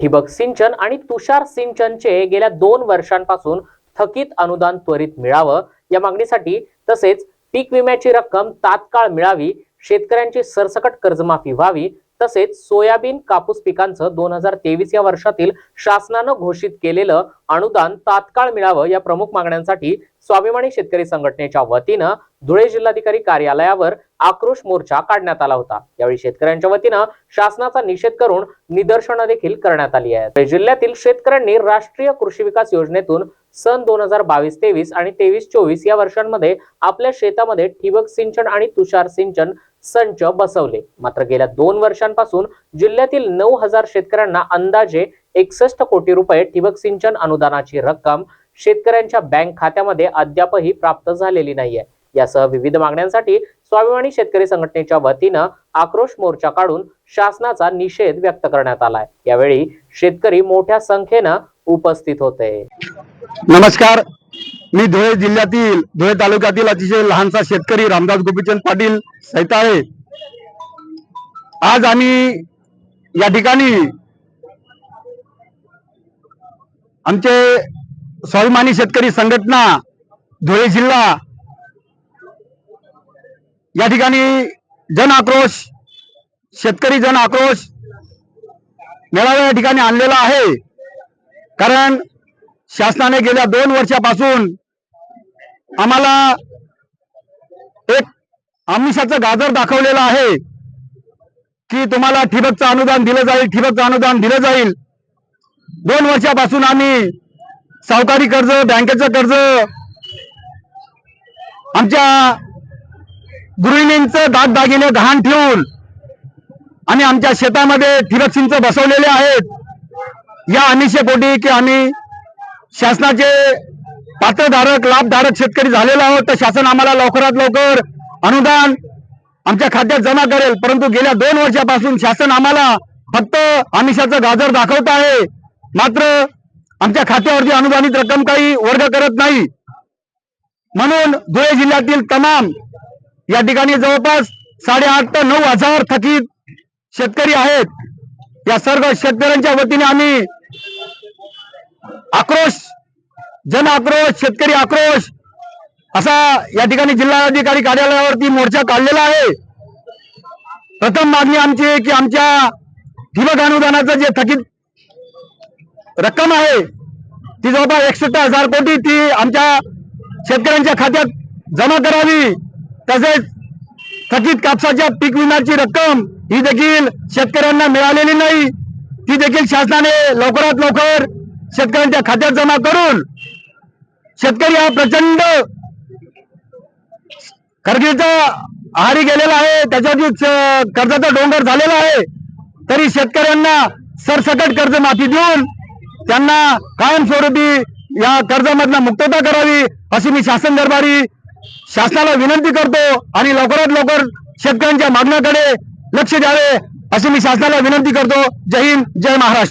ठिबक सिंचन आणि तुषार सिंचनचे गेल्या दोन वर्षांपासून थकीत अनुदान त्वरित मिळावं या मागणीसाठी तसेच पीक विम्याची रक्कम तात्काळ मिळावी शेतकऱ्यांची सरसकट कर्जमाफी व्हावी तसेच सोयाबीन कापूस पिकांचं दोन हजार तेवीस या वर्षातील शासनानं घोषित केलेलं अनुदान तात्काळ मिळावं या प्रमुख मागण्यांसाठी स्वाभिमानी शेतकरी संघटनेच्या वतीनं धुळे जिल्हाधिकारी कार्यालयावर आक्रोश मोर्चा काढण्यात आला होता. यावेळी शेतकऱ्यांच्या वतीनं शासनाचा निषेध करून निदर्शनं देखील करण्यात आली आहेत. जिल्ह्यातील शेतकऱ्यांनी राष्ट्रीय कृषी विकास योजनेतून सन दोन हजार बावीस तेवीस आणि तेवीस चोवीस या वर्षांमध्ये आपल्या शेतामध्ये ठिबक सिंचन आणि तुषार सिंचन संच बसवले. मात्र गेल्या दोन वर्षांपासून जिल्ह्यातील नऊ हजार शेतकऱ्यांना अंदाजे एकसष्ट कोटी रुपये ठिबक सिंचन अनुदानाची रक्कम शेतकऱ्यांच्या बँक खात्यामध्ये अद्यापही प्राप्त झालेली नाहीये. यासह विविध मागण्यांसाठी स्वाभिमानी शेतकरी संघटनेच्या वतीनं आक्रोश मोर्चा काढून शासनाचा निषेध व्यक्त करण्यात आलाय. यावेळी शेतकरी मोठ्या संख्येनं उपस्थित होते. नमस्कार. मी धुळे जिल्ह्यातील धुळे तालुक्यातील अतिशय लहानसा शेतकरी रामदास गोपीचंद पाटील सैताळे आज आम्ही या ठिकाणी आमचे स्वाभिमानी शेतकरी संघटना धुळे जिल्हा या ठिकाणी जन आक्रोश शेतकरी जन आक्रोश मेळावा या ठिकाणी आणलेला आहे. कारण शासनाने गेल्या दोन वर्षापासून आम्हाला एक आमिषाचं गाजर दाखवलेलं आहे की तुम्हाला ठिबकचं अनुदान दिलं जाईल ठिबकचं अनुदान दिलं जाईल. दोन वर्षापासून आम्ही सावकारी कर्ज बँकेचं कर्ज आमच्या गृहिणींचं दागदागिने गहाण ठेवून आम्ही आमच्या शेतामध्ये ठिबक सिंच बसवलेले आहेत. या आमिषेपोटी की आम्ही शासनाचे पात्रधारक लाभधारक शेतकरी झालेलो आहोत. तर शासन आम्हाला लवकरात लवकर अनुदान आमच्या खात्यात जमा करेल. परंतु गेल्या दोन वर्षापासून शासन आम्हाला फक्त आमिषाचं गाजर दाखवत आहे. मात्र आमच्या खात्यावरती अनुदानित रक्कम काही वर्ग करत नाही. म्हणून धुळे जिल्ह्यातील तमाम या ठिकाणी जवळपास साडेआठ ते नऊ हजार थकीत शेतकरी आहेत. या सर्व शेतकऱ्यांच्या वतीने आम्ही आक्रोश जन आक्रोश शेतकरी आक्रोश असा या ठिकाणी जिल्हाधिकारी कार्यालयावरती मोर्चा काढलेला आहे. प्रथम मागणी आमची की आमच्या ठिबक अनुदानाचं जे थकीत रक्कम आहे ती जवळपास एकसष्ट हजार कोटी ती आमच्या शेतकऱ्यांच्या खात्यात जमा करावी. तसेच थकीत कापसाच्या पीक विम्याची रक्कम ही देखील शेतकऱ्यांना मिळालेली नाही. ती देखील शासनाने लवकरात लवकर शेतकऱ्यांच्या खात्यात जमा करून शेतकरी हा प्रचंड कर्जाचा आहारी गेलेला आहे. त्याच्यावरती कर्जाचा डोंगर झालेला आहे. तरी शेतकऱ्यांना सरसकट कर्ज माफी देऊन त्यांना कायमस्वरूपी या कर्जामधला मुक्तता करावी अशी मी शासन दरबारी शासनाला विनंती करतो आणि लवकरात लवकर शेतकऱ्यांच्या मागण्याकडे लक्ष द्यावे अशी मी शासनाला विनंती करतो. जय हिंद जय महाराष्ट्र.